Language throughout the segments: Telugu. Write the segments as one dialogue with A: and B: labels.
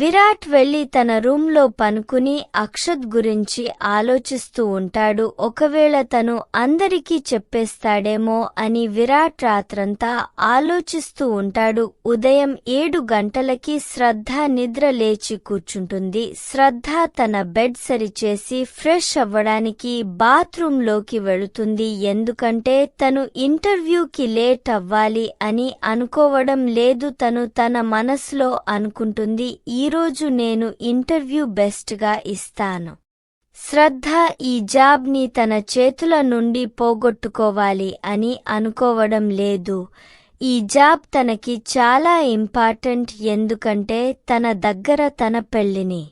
A: విరాట్ వెళ్ళి తన రూంలో పనుకుని అక్షత్ గురించి ఆలోచిస్తూ ఉంటాడు. ఒకవేళ తను అందరికీ చెప్పేస్తాడేమో అని విరాట్ రాత్రంతా ఆలోచిస్తూ ఉంటాడు. ఉదయం ఏడు గంటలకి శ్రద్ధ నిద్ర లేచి కూర్చుంటుంది. శ్రద్ధ తన బెడ్ సరిచేసి ఫ్రెష్ అవ్వడానికి బాత్రూంలోకి వెళుతుంది. ఎందుకంటే తను ఇంటర్వ్యూకి లేట్ అవ్వాలి అని అనుకోవడం లేదు తను తన మనసులో అనుకుంటుంది. ఈ ఈరోజు నేను ఇంటర్వ్యూ బెస్ట్గా ఇస్తాను. శ్రద్ధ ఈ జాబ్ని తన చేతుల నుండి పోగొట్టుకోవాలి అని అనుకోవడం లేదు. ఈ జాబ్ తనకి చాలా ఇంపార్టెంట్ ఎందుకంటే తన దగ్గర తన పెళ్ళిని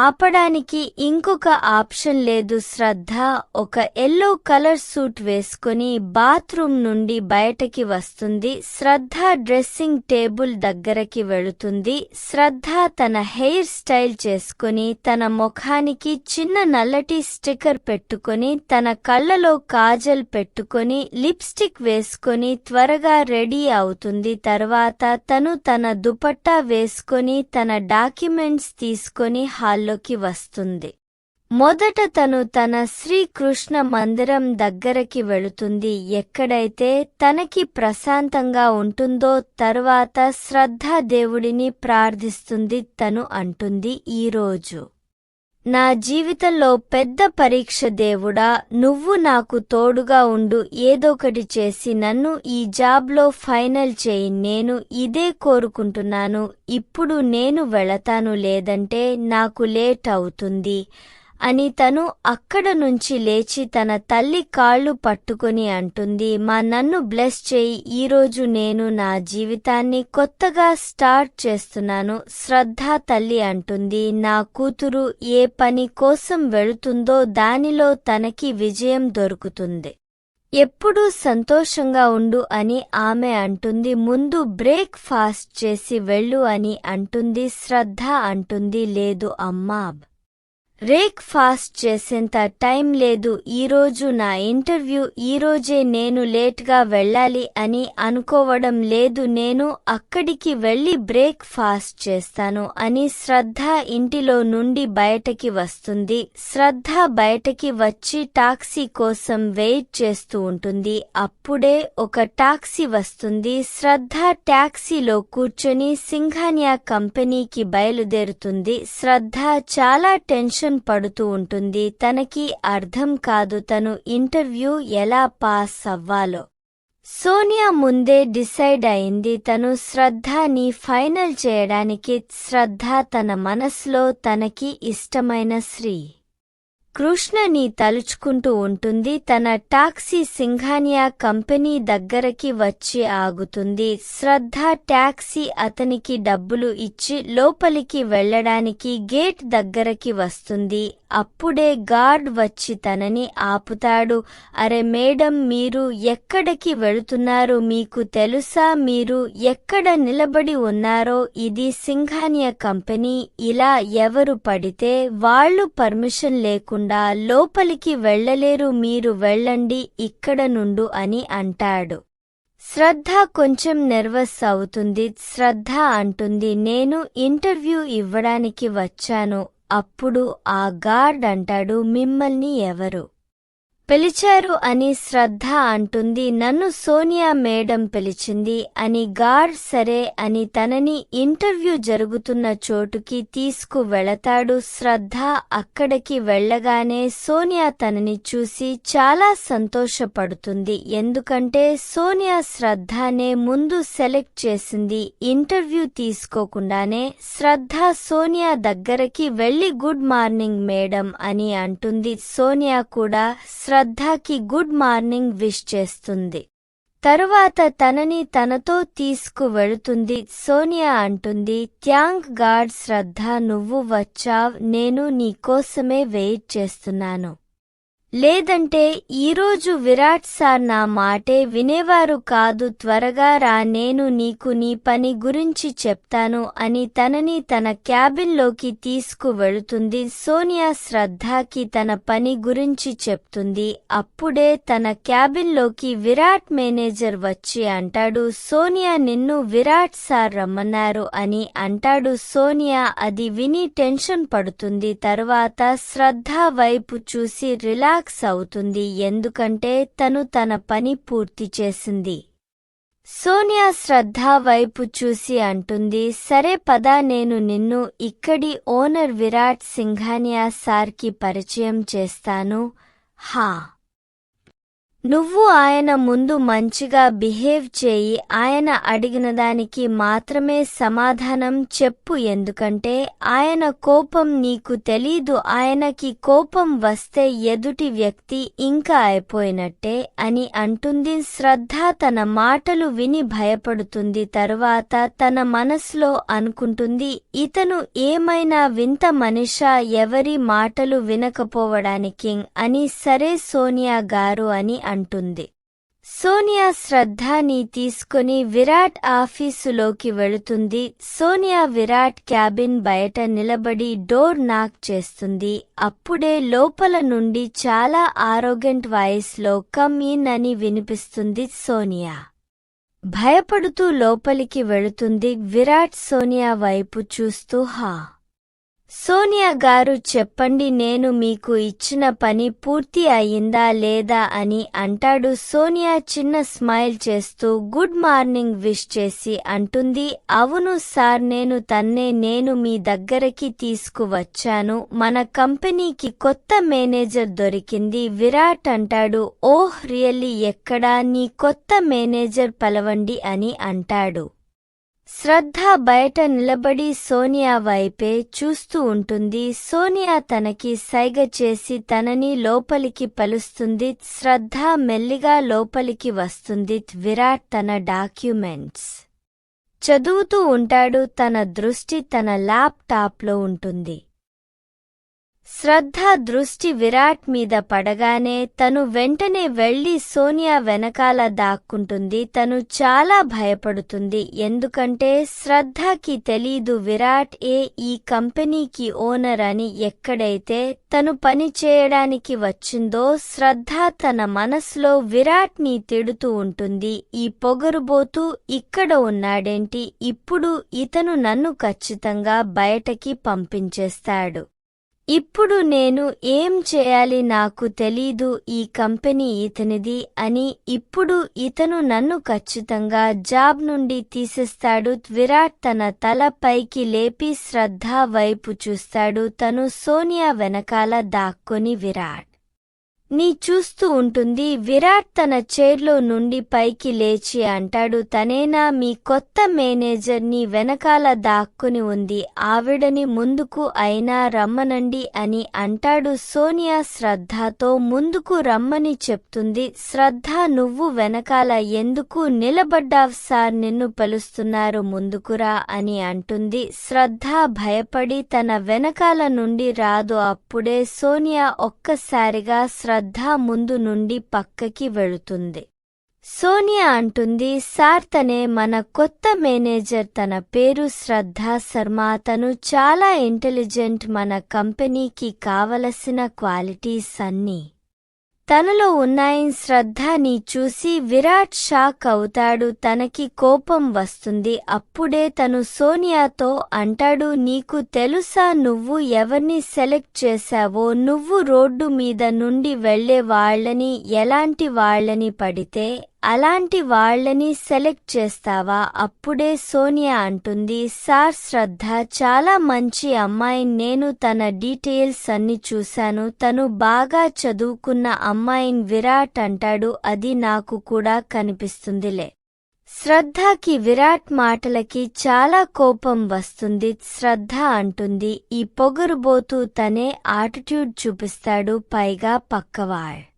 A: ఆపడానికి ఇంకొక ఆప్షన్ లేదు. శ్రద్ధ ఒక ఎల్లో కలర్ సూట్ వేసుకుని బాత్రూమ్ నుండి బయటకి వస్తుంది. శ్రద్ధ డ్రెస్సింగ్ టేబుల్ దగ్గరకి వెళుతుంది. శ్రద్ధ తన హెయిర్ స్టైల్ చేసుకుని తన ముఖానికి చిన్న నల్లటి స్టిక్కర్ పెట్టుకుని తన కళ్ళలో కాజల్ పెట్టుకుని లిప్స్టిక్ వేసుకుని త్వరగా రెడీ అవుతుంది. తర్వాత తను తన దుపట్టా వేసుకొని తన డాక్యుమెంట్స్ తీసుకొని హాల్లోకి వస్తుంది. మొదట తను తన శ్రీకృష్ణ మందిరం దగ్గరకి వెళుతుంది. ఎక్కడైతే తనకి ప్రశాంతంగా ఉంటుందో తర్వాత శ్రద్ధా దేవుడిని ప్రార్థిస్తుంది తను అంటుంది ఈరోజు. నా జీవితంలో పెద్ద పరీక్ష దేవుడా నువ్వు నాకు తోడుగా ఉండు ఏదోకటి చేసి నన్ను ఈ జాబ్లో ఫైనల్ చేయి నేను ఇదే కోరుకుంటున్నాను ఇప్పుడు నేను వెళతాను లేదంటే నాకు లేట్ అవుతుంది. అని తను అక్కడ నుంచి లేచి తన తల్లి కాళ్ళు పట్టుకుని అంటుంది మా నన్ను బ్లెస్ చేయి ఈరోజు నేను నా జీవితాన్ని కొత్తగా స్టార్ట్ చేస్తున్నాను శ్రద్ధ తల్లి అంటుంది నా కూతురు ఏ పని కోసం వెళుతుందో దానిలో తనకి విజయం దొరుకుతుంది. ఎప్పుడూ సంతోషంగా ఉండు అని ఆమె అంటుంది ముందు బ్రేక్ ఫాస్ట్ చేసి వెళ్ళు అని అంటుంది శ్రద్ధ అంటుంది లేదు అమ్మా రేక్ ఫాస్ట్ చేసేంత టైం లేదు. ఈరోజు నా ఇంటర్వ్యూ ఈరోజే నేను లేట్గా వెళ్ళాలి అని అనుకోవడం లేదు. నేను అక్కడికి వెళ్ళి బ్రేక్ ఫాస్ట్ చేస్తాను అని శ్రద్ధ ఇంటిలో నుండి బయటకి వస్తుంది. శ్రద్ధ బయటకి వచ్చి టాక్సీ కోసం వెయిట్ చేస్తూ ఉంటుంది. అప్పుడే ఒక టాక్సీ వస్తుంది. శ్రద్ధ టాక్సీలో కూర్చొని సింఘానియా కంపెనీకి బయలుదేరుతుంది. శ్రద్ధ చాలా టెన్షన్ పడుతూ ఉంటుంది. తనకి అర్థం కాదు తను ఇంటర్వ్యూ ఎలా పాస్ అవ్వాలో. సోనియా ముందే డిసైడ్ అయింది. తను శ్రద్ధని ఫైనల్ చేయడానికి శ్రద్ధ తన మనసులో తనకి ఇష్టమైన శ్రీ కృష్ణని తలుచుకుంటూ ఉంటుంది. తన టాక్సీ సింఘానియా కంపెనీ దగ్గరకి వచ్చి ఆగుతుంది. శ్రద్ధ టాక్సీ అతనికి డబ్బులు ఇచ్చి లోపలికి వెళ్ళడానికి గేట్ దగ్గరకి వస్తుంది. అప్పుడే గార్డ్ వచ్చి తనని ఆపుతాడు. అరే మేడం మీరు ఎక్కడికి వెళుతున్నారు? మీకు తెలుసా మీరు ఎక్కడ నిలబడి ఉన్నారో? ఇది సింఘానియా కంపెనీ. ఇలా ఎవరు పడితే వాళ్ళు పర్మిషన్ లేకుండా లోపలికి వెళ్ళలేరు మీరు వెళ్ళండి ఇక్కడ నుండు అని అంటాడు. శ్రద్ధ కొంచెం నెర్వస్ అవుతుంది. శ్రద్ధ అంటుంది నేను ఇంటర్వ్యూ ఇవ్వడానికి వచ్చాను అప్పుడు ఆ గార్డ్ అంటాడు మిమ్మల్ని ఎవరు? పిలిచారు అని శ్రద్ధ అంటుంది. నన్ను సోనియా మేడం పిలిచింది అని గార్ సరే అని తనని ఇంటర్వ్యూ జరుగుతున్న చోటుకి తీసుకు వెళతాడు శ్రద్ధ అక్కడికి వెళ్ళగానే సోనియా తనని చూసి చాలా సంతోషపడుతుంది. ఎందుకంటే సోనియా శ్రద్ధనే ముందు సెలెక్ట్ చేసింది. ఇంటర్వ్యూ తీసుకోకుండానే శ్రద్ధ సోనియా దగ్గరకి వెళ్ళి గుడ్ మార్నింగ్ మేడం అని అంటుంది. సోనియా కూడా శ్రద్ధకి గుడ్ మార్నింగ్ విష్ చేస్తుంది. తరువాత తనని తనతో తీసుకువెళుతుంది. సోనియా అంటుంది థ్యాంక్ గాడ్ శ్రద్ధ నువ్వు వచ్చావ్ నేను నీకోసమే వెయిట్ చేస్తున్నాను. లేదంటే ఈరోజు విరాట్ సార్ నా మాటే వినేవారు కాదు త్వరగా రా నేను నీకు నీ పని గురించి చెప్తాను అని తనని తన క్యాబిన్లోకి తీసుకు వెళుతుంది సోనియా శ్రద్ధకి తన పని గురించి చెప్తుంది. అప్పుడే తన క్యాబిన్లోకి విరాట్ మేనేజర్ వచ్చి అంటాడు సోనియా నిన్ను విరాట్ సార్ రమ్మన్నారు అని అంటాడు సోనియా. అది విని టెన్షన్ పడుతుంది. తరువాత శ్రద్ధ వైపు చూసి రిలాక్స్ అవుతుంది ఎందుకంటే తను తన పని పూర్తి చేసింది. సోనియా శ్రద్ధ వైపు చూసి అంటుంది సరే పదా నేను నిన్ను ఇక్కడి ఓనర్ విరాట్ సింఘానియా సార్కి పరిచయం చేస్తాను. హా. నువ్వు ఆయన ముందు మంచిగా బిహేవ్ చేయి ఆయన అడిగిన దానికి మాత్రమే సమాధానం చెప్పు ఎందుకంటే ఆయన కోపం నీకు తెలీదు ఆయనకి కోపం వస్తే ఎదుటి వ్యక్తి ఇంకా అయిపోయినట్టే అని అంటుంది. శ్రద్ధ తన మాటలు విని భయపడుతుంది తరువాత తన మనసులో అనుకుంటుంది ఇతను ఏమైనా వింత మనిషా? ఎవరి మాటలు వినకపోవడానికి అని సరే సోనియా గారు అని అంటుంది. సోనియా శ్రద్ధాని తీసుకుని విరాట్ ఆఫీసులోకి వెళుతుంది. సోనియా విరాట్ క్యాబిన్ బయట నిలబడి డోర్ నాక్ చేస్తుంది. అప్పుడే లోపల నుండి చాలా ఆరోగెంట్ వాయిస్లో కమ్ ఇన్ అని వినిపిస్తుంది సోనియా. భయపడుతూ లోపలికి వెళుతుంది విరాట్ సోనియా వైపు చూస్తూ హా! సోనియా గారు చెప్పండి నేను మీకు ఇచ్చిన పని పూర్తి అయిందా లేదా అని అంటాడు. సోనియా చిన్న స్మైల్ చేస్తూ గుడ్ మార్నింగ్ విష్ చేసి అంటుంది. అవును సార్ నేను తన్నే నేను మీ దగ్గరకి తీసుకువచ్చాను. మన కంపెనీకి కొత్త మేనేజర్ దొరికింది. విరాట్ అంటాడు. ఓహ్ రియల్లీ ఎక్కడా? నీ కొత్త మేనేజర్ పలవండి అని అంటాడు. శ్రద్ధ బయట నిలబడి సోనియా వైపే చూస్తూ ఉంటుంది. సోనియా తనకి సైగ చేసి తనని లోపలికి పలుస్తుంది. శ్రద్ధ మెల్లిగా లోపలికి వస్తుంది. విరాట్ తన డాక్యుమెంట్స్ చదువుతూ ఉంటాడు. తన దృష్టి తన ల్యాప్టాప్లో ఉంటుంది. శ్రద్ధ దృష్టి విరాట్ మీద పడగానే తను వెంటనే వెళ్ళి సోనియా వెనకాల దాక్కుంటుంది. తను చాలా భయపడుతుంది. ఎందుకంటే శ్రద్ధకి తెలీదు విరాట్ ఏ ఈ కంపెనీకి ఓనర్ అని ఎక్కడైతే తను పని చేయడానికి వచ్చిందో శ్రద్ధ తన మనసులో విరాట్ని తిడుతూ ఉంటుంది. ఈ పొగరుబోతూ ఇక్కడ ఉన్నాడేంటి? ఇప్పుడు ఇతను నన్ను ఖచ్చితంగా బయటకి పంపించేస్తాడు. ఇప్పుడు నేను ఏం చేయాలి నాకు తెలీదు ఈ కంపెనీ ఇతనిది అని ఇప్పుడు ఇతను నన్ను ఖచ్చితంగా జాబ్ నుండి తీసేస్తాడు. విరాట్ తన తల పైకి లేపి శ్రద్ధ వైపు చూస్తాడు. తను సోనియా వెనకాల దాక్కొని విరాట్. నీ చూస్తూ ఉంటుంది విరాట్ తన చైర్లో నుండి పైకి లేచి అంటాడు తనేనా మీ కొత్త మేనేజర్ని వెనకాల దాక్కుని ఉంది ఆవిడని ముందుకు అయినా రమ్మనండి అని అంటాడు సోనియా శ్రద్ధతో ముందుకు రమ్మని చెప్తుంది. శ్రద్ధ నువ్వు వెనకాల ఎందుకు నిలబడ్డావ్ సార్ నిన్ను పిలుస్తున్నారు ముందుకురా అని అంటుంది. శ్రద్ధ భయపడి తన వెనకాల నుండి రాదు అప్పుడే సోనియా ఒక్కసారిగా శ్రద్ధ ముందు నుండి పక్కకి వెళుతుంది. సోనియా అంటుంది సార్ తనే మన కొత్త మేనేజర్ తన పేరు శ్రద్ధ శర్మ. తను చాలా ఇంటెలిజెంట్ మన కంపెనీకి కావలసిన క్వాలిటీస్ అన్నీ. తనలో ఉన్నాయి శ్రద్ధని చూసి విరాట్ షాక్ అవుతాడు తనకి కోపం వస్తుంది. అప్పుడే తను సోనియాతో అంటాడు నీకు తెలుసా నువ్వు ఎవర్ని సెలెక్ట్ చేశావో? నువ్వు రోడ్డు మీద నుండి వెళ్ళే వాళ్ళని ఎలాంటి వాళ్ళని పడితే అలాంటి వాళ్ళని సెలెక్ట్ చేస్తావా? అప్పుడే సోనియా అంటుంది సార్ శ్రద్ధ చాలా మంచి అమ్మాయి. నేను తన డీటెయిల్స్ అన్ని చూశాను. తను బాగా చదువుకున్న అమ్మాయిన్ విరాట్ అంటాడు. అది నాకు కూడా కనిపిస్తుందిలే. శ్రద్ధకి విరాట్ మాటలకి చాలా కోపం వస్తుంది. శ్రద్ధ అంటుంది ఈ పొగరుబోతూ తనే ఆటిట్యూడ్ చూపిస్తాడు పైగా పక్కవాళ్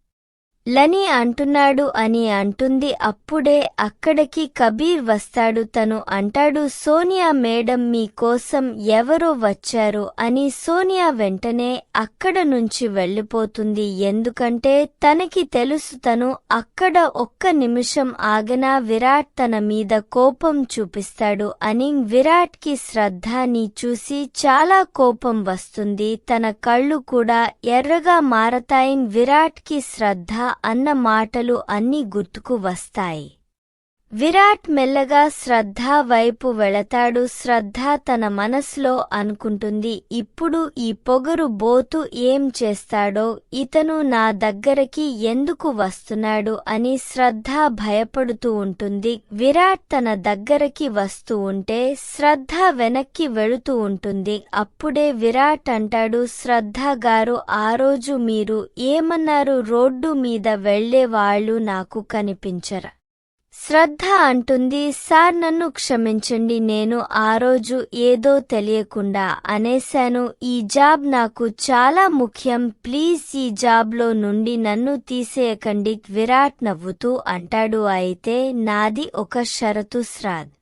A: లని అంటున్నాడు అని అంటుంది. అప్పుడే అక్కడికి కబీర్ వస్తాడు. తను అంటాడు సోనియా మేడం మీకోసం ఎవరో వచ్చారు అని సోనియా వెంటనే అక్కడ నుంచి వెళ్ళిపోతుంది. ఎందుకంటే తనకి తెలుసు తను అక్కడ ఒక్క నిమిషం ఆగనా విరాట్ తన మీద కోపం చూపిస్తాడు అని విరాట్కి శ్రద్ధని చూసి చాలా కోపం వస్తుంది. తన కళ్ళు కూడా ఎర్రగా మారతాయి విరాట్కి శ్రద్ధ అన్న మాటలు అన్నీ గుర్తుకు వస్తాయి. విరాట్ మెల్లగా శ్రద్ధ వైపు వెళతాడు. శ్రద్ధ తన మనసులో అనుకుంటుంది. ఇప్పుడు ఈ పొగరు బోతు ఏం చేస్తాడో ఇతను నా దగ్గరకి ఎందుకు వస్తున్నాడు అని శ్రద్ధ భయపడుతూ ఉంటుంది. విరాట్ తన దగ్గరకి వస్తూ ఉంటే శ్రద్ధ వెనక్కి వెళుతూ ఉంటుంది. అప్పుడే విరాట్ అంటాడు శ్రద్ధ గారు ఆ రోజు మీరు ఏమన్నారు? రోడ్డు మీద వెళ్ళే వాళ్ళు నాకు కనిపించరా. శ్రద్ధ అంటుంది సార్ నన్ను క్షమించండి. నేను ఆ రోజు ఏదో తెలియకుండా అనేశాను. ఈ జాబ్ నాకు చాలా ముఖ్యం. ప్లీజ్ ఈ జాబ్లో నుండి నన్ను తీసేయకండి. విరాట్ నవ్వుతూ అంటాడు. అయితే నాది ఒక షరతు శ్రాద్.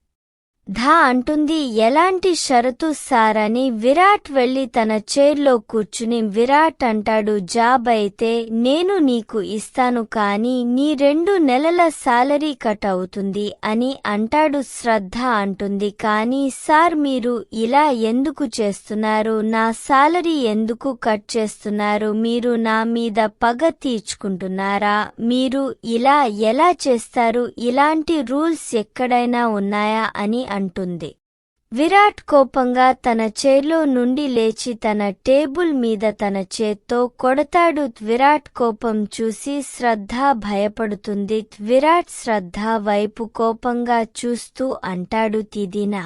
A: ధా అంటుంది ఎలాంటి షరతు సార్ అని విరాట్ వెళ్ళి తన చైర్లో కూర్చుని విరాట్ అంటాడు జాబ్ అయితే నేను నీకు ఇస్తాను కాని నీ రెండు నెలల సాలరీ కట్ అవుతుంది అని అంటాడు శ్రద్ధ అంటుంది కానీ సార్ మీరు ఇలా ఎందుకు చేస్తున్నారు? నా సాలరీ ఎందుకు కట్ చేస్తున్నారు? మీరు నా మీద పగ తీర్చుకుంటున్నారా? మీరు ఇలా ఎలా చేస్తారు? ఇలాంటి రూల్స్ ఎక్కడైనా ఉన్నాయా? అని అంటుంది. విరాట్ కోపంగా తన చేలో నుండి లేచి తన టేబుల్ మీద తన చేత్తో కొడతాడు విరాట్ కోపం చూసి శ్రద్ధ భయపడుతుంది. విరాట్ శ్రద్ధ వైపు కోపంగా చూస్తూ అంటాడు తిదినా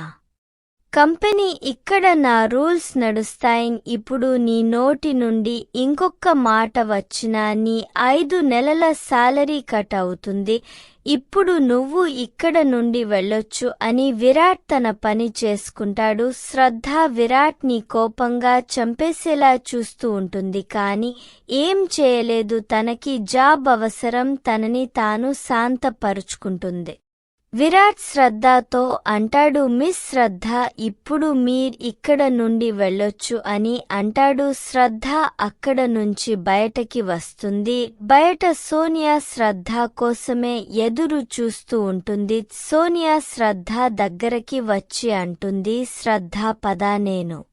A: కంపెనీ ఇక్కడ నా రూల్స్ నడుస్తాయి. ఇప్పుడు నీ నోటి నుండి ఇంకొక మాట వచ్చినా నీ ఐదు నెలల సాలరీ కట్ అవుతుంది. ఇప్పుడు నువ్వు ఇక్కడ నుండి వెళ్ళొచ్చు అని విరాట్ తన పని చేసుకుంటాడు. శ్రద్ధ విరాట్ని కోపంగా చంపేసేలా చూస్తూ ఉంటుంది. కాని ఏం చేయలేదు. తనకి జాబ్ అవసరం. తనని తాను శాంతపరుచుకుంటుంది. విరాట్ శ్రద్ధతో అంటాడు మిస్ శ్రద్ధ ఇప్పుడు మీర్ ఇక్కడ నుండి వెళ్ళొచ్చు అని అంటాడు. శ్రద్ధ అక్కడ నుంచి బయటకి వస్తుంది. బయట సోనియా శ్రద్ధ కోసమే ఎదురు చూస్తూ ఉంటుంది. సోనియా శ్రద్ధ దగ్గరకి వచ్చి అంటుంది శ్రద్ధ పదా నేను.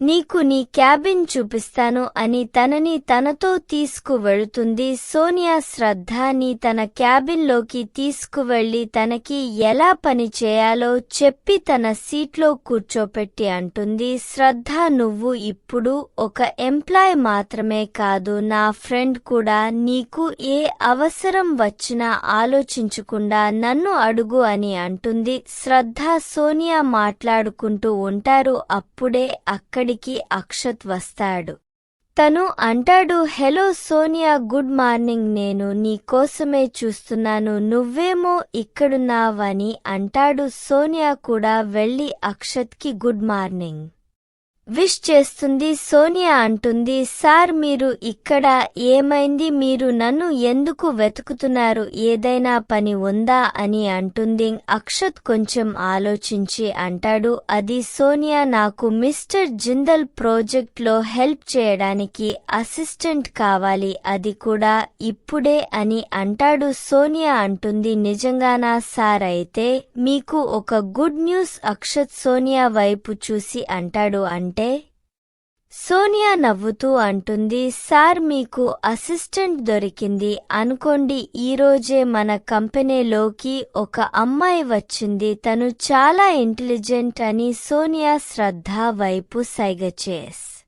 A: నీకు నీ క్యాబిన్ చూపిస్తాను అని తనని తనతో తీసుకువెళుతుంది. సోనియా శ్రద్ధని తన క్యాబిన్లోకి తీసుకువెళ్ళి తనకి ఎలా పని చేయాలో చెప్పి తన సీట్లో కూర్చోపెట్టి అంటుంది. శ్రద్ధ నువ్వు ఇప్పుడు ఒక ఎంప్లాయ్ మాత్రమే కాదు నా ఫ్రెండ్ కూడా. నీకు ఏ అవసరం వచ్చినా ఆలోచించకుండా నన్ను అడుగు అని అంటుంది. శ్రద్ధ సోనియా మాట్లాడుకుంటూ ఉంటారు. అప్పుడే అక్కడికి అక్షత్ వస్తాడు. తను అంటాడు హలో సోనియా గుడ్ మార్నింగ్. నేను నీ కోసమే చూస్తున్నాను. నువ్వేమో ఇక్కడున్నావని అంటాడు సోనియా కూడా వెళ్ళి అక్షత్కి గుడ్ మార్నింగ్. విష్ చేస్తుంది సోనియా అంటుంది సార్ మీరు ఇక్కడ ఏమైంది? మీరు నన్ను ఎందుకు వెతుకుతున్నారు? ఏదైనా పని ఉందా? అని అంటుంది. అక్షత్ కొంచెం ఆలోచించి అంటాడు అది సోనియా నాకు మిస్టర్ జిందల్ ప్రాజెక్ట్లో హెల్ప్ చేయడానికి అసిస్టెంట్ కావాలి అది కూడా ఇప్పుడే అని అంటాడు సోనియా అంటుంది. నిజంగానా సార్ అయితే మీకు ఒక గుడ్ న్యూస్ అక్షత్ సోనియా వైపు చూసి అంటాడు. అంటే సోనియా నవ్వుతూ అంటుంది సార్ మీకు అసిస్టెంట్ దొరికింది. అనుకోండి ఈరోజే మన కంపెనీలోకి ఒక అమ్మాయి వచ్చింది. తను చాలా ఇంటెలిజెంట్ అని సోనియా శ్రద్ధ వైపు సైగ చేస్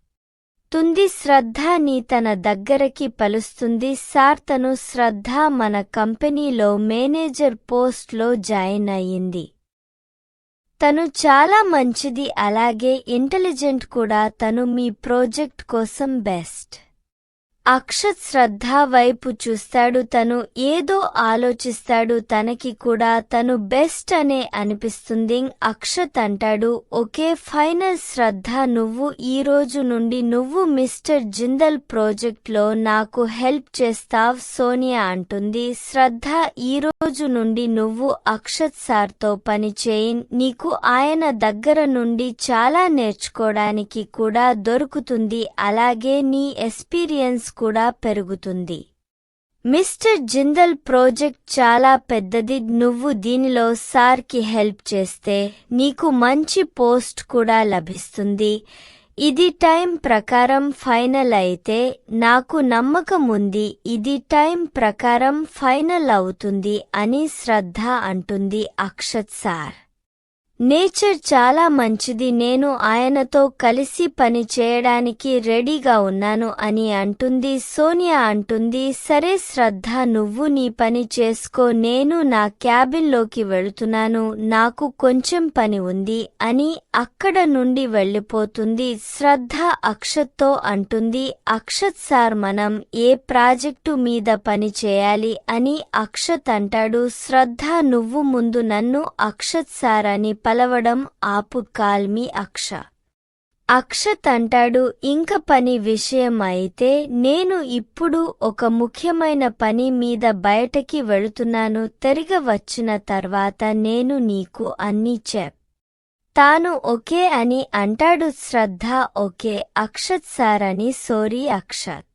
A: తుంది శ్రద్ధ తన దగ్గరకి పలుస్తుంది. సార్ తను శ్రద్ధ మన కంపెనీలో మేనేజర్ పోస్ట్లో జాయిన్ అయ్యింది. తను చాలా మంచిది అలాగే ఇంటెలిజెంట్ కూడా తను మీ ప్రాజెక్ట్ కోసం బెస్ట్. అక్షత్ శ్రద్ధ వైపు చూస్తాడు తను ఏదో ఆలోచిస్తాడు తనకి కూడా తను బెస్ట్ అనే అనిపిస్తుంది. అక్షత్ అంటాడు ఓకే ఫైనల్ శ్రద్ధ నువ్వు ఈ రోజు నుండి నువ్వు మిస్టర్ జిందల్ ప్రాజెక్ట్లో నాకు హెల్ప్ చేస్తావ్ సోనియా అంటుంది. శ్రద్ధ ఈ రోజు నుండి నువ్వు అక్షత్ సార్తో పని చేయి నీకు ఆయన దగ్గర నుండి చాలా నేర్చుకోవడానికి కూడా దొరుకుతుంది. అలాగే నీ ఎక్స్పీరియన్స్ కూడా పెరుగుతుంది. మిస్టర్ జిందల్ ప్రాజెక్ట్ చాలా పెద్దది. నువ్వు దీనిలో సార్కి హెల్ప్ చేస్తే నీకు మంచి పోస్ట్ కూడా లభిస్తుంది. ఇది టైం ప్రకారం ఫైనల్ అయితే నాకు నమ్మకం ఉంది. ఇది టైం ప్రకారం ఫైనల్ అవుతుంది అని శ్రద్ధ అంటుంది అక్షత్ సార్. నేచర్ చాలా మంచిది నేను ఆయనతో కలిసి పని చేయడానికి రెడీగా ఉన్నాను అని అంటుంది సోనియా అంటుంది సరే శ్రద్ధ నువ్వు నీ పని చేసుకో నేను నా క్యాబిన్లోకి వెళుతున్నాను నాకు కొంచెం పని ఉంది అని అక్కడ నుండి వెళ్ళిపోతుంది శ్రద్ధ అక్షత్తో అంటుంది అక్షత్ సార్ మనం ఏ ప్రాజెక్టు మీద పని చేయాలి అని అక్షత్ అంటాడు శ్రద్ధ నువ్వు ముందు నన్ను అక్షత్ సార్ అని పలవడం ఆపు కాల్మి అక్ష. అక్షత్ అంటాడు ఇంక పని విషయం అయితే నేను ఇప్పుడు ఒక ముఖ్యమైన పని మీద బయటకి వెళుతున్నాను తిరిగి వచ్చిన తర్వాత నేను నీకు అన్నీ చెప్ తాను ఓకే అని అంటాడు శ్రద్ధ ఓకే అక్షత్ సార్ అని సోరీ అక్షత్.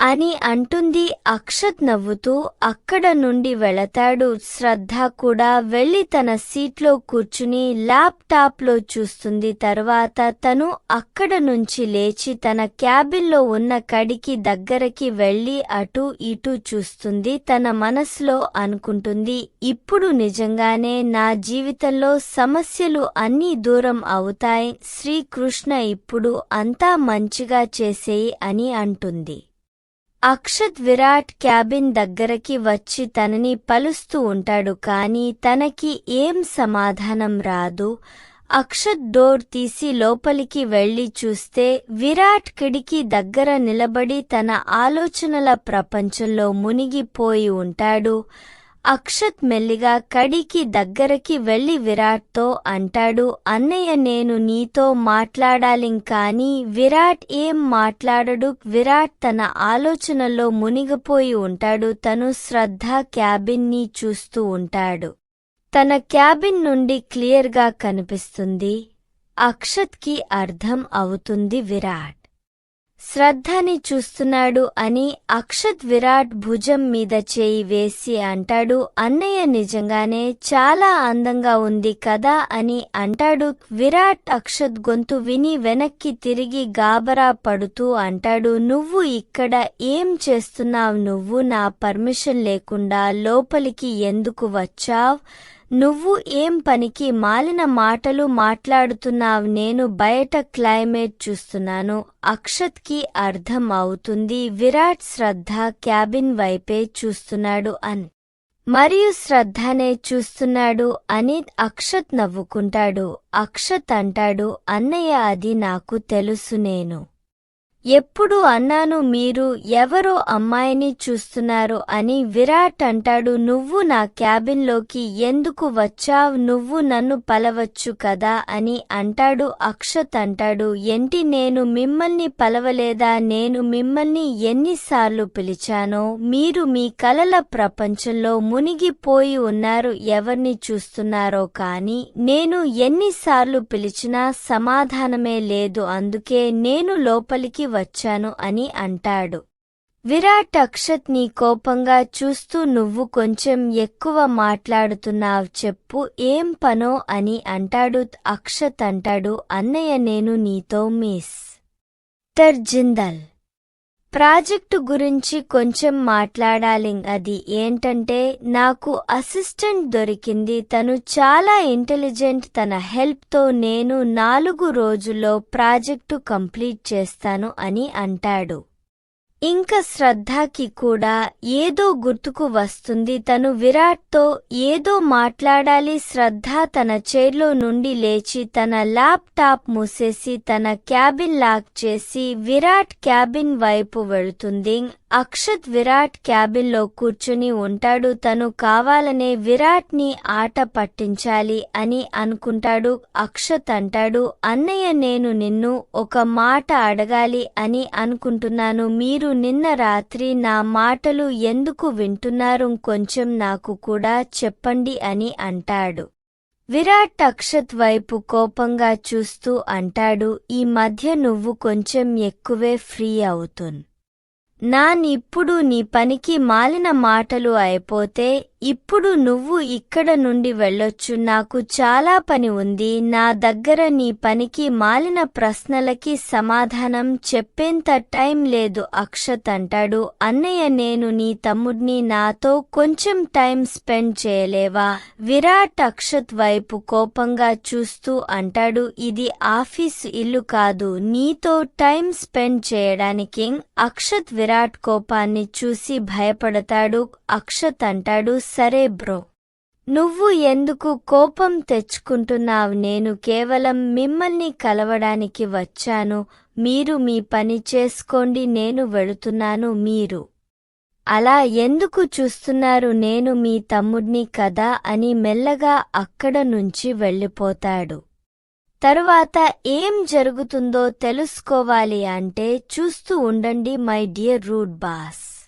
A: అని అంటుంది అక్షత్ నవ్వుతూ అక్కడ నుండి వెళతాడు. శ్రద్ధ కూడా వెళ్ళి తన సీట్లో కూర్చుని ల్యాప్టాప్లో చూస్తుంది. తర్వాత తను అక్కడ నుంచి లేచి తన క్యాబిన్లో ఉన్న కడికి దగ్గరకి వెళ్ళి అటూ ఇటూ చూస్తుంది. తన మనసులో అనుకుంటుంది ఇప్పుడు నిజంగానే నా జీవితంలో సమస్యలు అన్నీ దూరం అవుతాయి. శ్రీకృష్ణ ఇప్పుడు అంతా మంచిగా చేసేయి అని అంటుంది. అక్షత్ విరాట్ క్యాబిన్ దగ్గరకి వచ్చి తనని పలుస్తూ ఉంటాడు కాని తనకి ఏం సమాధానం రాదు. అక్షత్ డోర్ తీసి లోపలికి వెళ్ళి చూస్తే విరాట్ కిడికి దగ్గర నిలబడి తన ఆలోచనల ప్రపంచంలో మునిగిపోయి ఉంటాడు. అక్షత్ మెల్లిగా కడికి దగ్గరకి వెళ్ళి విరాట్తో అంటాడు అన్నయ్య నేను నీతో మాట్లాడాలిం కాని విరాట్ ఏం మాట్లాడడు విరాట్ తన ఆలోచనలో మునిగిపోయి ఉంటాడు తను శ్రద్ధ క్యాబిన్ని చూస్తూ ఉంటాడు. తన క్యాబిన్ నుండి క్లియర్గా కనిపిస్తుంది. అక్షత్కి అర్థం అవుతుంది విరాట్. శ్రద్ధని చూస్తున్నాడు అని అక్షత్ విరాట్ భుజం మీద చేయి వేసి అంటాడు అన్నయ్య నిజంగానే చాలా అందంగా ఉంది కదా అని అంటాడు. విరాట్ అక్షత్ గొంతు విని వెనక్కి తిరిగి గాబరా పడుతూ అంటాడు నువ్వు ఇక్కడ ఏం చేస్తున్నావ్? నువ్వు నా పర్మిషన్ లేకుండా లోపలికి ఎందుకు వచ్చావ్? నువ్వు ఏం పనికి మాలిన మాటలు మాట్లాడుతున్నావు? నేను బయట క్లైమేట్ చూస్తున్నాను. అక్షత్కి అర్థం అవుతుంది. విరాట్ శ్రద్ధ క్యాబిన్ వైపే చూస్తున్నాడు అని. మరియు శ్రద్ధనే చూస్తున్నాడు అని అక్షత్ నవ్వుకుంటాడు. అక్షత్ అంటాడు అన్నయ్య అది నాకు తెలుసు నేను. ఎప్పుడు అన్నాను మీరు ఎవరో అమ్మాయిని చూస్తున్నారు అని విరాట్ అంటాడు నువ్వు నా క్యాబిన్లోకి ఎందుకు వచ్చావ్? నువ్వు నన్ను పలవచ్చు కదా? అని అంటాడు అక్షత్ అంటాడు ఏంటి నేను మిమ్మల్ని పలవలేదా? నేను మిమ్మల్ని ఎన్నిసార్లు పిలిచానో? మీరు మీ కలల ప్రపంచంలో మునిగిపోయి ఉన్నారు ఎవర్ని చూస్తున్నారో కాని నేను ఎన్నిసార్లు పిలిచినా సమాధానమే లేదు అందుకే నేను లోపలికి వచ్చాను అని అంటాడు. విరాట్ అక్షత్ నీ కోపంగా చూస్తూ నువ్వు కొంచెం ఎక్కువ మాట్లాడుతున్నావ్ చెప్పు ఏం పనో అని అంటాడు అక్షత్ అంటాడు అన్నయ్య నేను నీతో మిస్. తర్జిందల్. ప్రాజెక్టు గురించి కొంచెం మాట్లాడాలి. అది ఏంటంటే నాకు అసిస్టెంట్ దొరికింది. తను చాలా ఇంటెలిజెంట్. తన హెల్ప్తో నేను నాలుగు రోజుల్లో ప్రాజెక్టు కంప్లీట్ చేస్తాను అని అంటాడు. ఇంకా శ్రద్ధకి కూడా ఏదో గుర్తుకు వస్తుంది. తను విరాట్తో ఏదో మాట్లాడాలి. శ్రద్ధ తన చైర్లో నుండి లేచి తన ల్యాప్టాప్ మూసేసి తన క్యాబిన్ లాక్ చేసి విరాట్ క్యాబిన్ వైపు వెళుతుంది. అక్షత్ విరాట్ క్యాబిన్లో కూర్చుని ఉంటాడు. తను కావాలనే విరాట్ని ఆట పట్టించాలి అని అనుకుంటాడు. అక్షత్ అంటాడు అన్నయ్య నేను నిన్ను ఒక మాట అడగాలి అని అనుకుంటున్నాను. మీరు నిన్న రాత్రి నా మాటలు ఎందుకు వింటున్నారు కొంచెం నాకు కూడా చెప్పండి అని అంటాడు. విరాట్ అక్షత్ వైపు కోపంగా చూస్తూ అంటాడు ఈ మధ్య నువ్వు కొంచెం ఎక్కువే ఫ్రీ అవుతున్. నానిప్పుడు నీ పనికి మాలిన మాటలు అయిపోతే ఇప్పుడు నువ్వు ఇక్కడ నుండి వెళ్ళొచ్చు. నాకు చాలా పని ఉంది. నా దగ్గర నీ పనికి మాలిన ప్రశ్నలకి సమాధానం చెప్పేంత టైం లేదు అక్షత్ అంటాడు. అన్నయ్య నేను నీ తమ్ముడిని నాతో కొంచెం టైం స్పెండ్ చేయలేవా? విరాట్ అక్షత్ వైపు కోపంగా చూస్తూ అంటాడు. ఇది ఆఫీసు ఇల్లు కాదు. నీతో టైం స్పెండ్ చేయడానికి అక్షత్ విరాట్ విరాట్ కోపాన్ని చూసి భయపడతాడు అక్షత్ అంటాడు సరే బ్రో. నువ్వు ఎందుకు కోపం తెచ్చుకుంటున్నావు? నేను కేవలం మిమ్మల్ని కలవడానికి వచ్చాను. మీరు మీ పని చేసుకోండి నేను వెళుతున్నాను మీరు. అలా ఎందుకు చూస్తున్నారు? నేను మీ తమ్ముడ్ని కదా అని మెల్లగా అక్కడ నుంచి వెళ్ళిపోతాడు. తరువాత ఏం జరుగుతుందో తెలుసుకోవాలి అంటే చూస్తూ ఉండండి మై డియర్ రూట్ బాస్.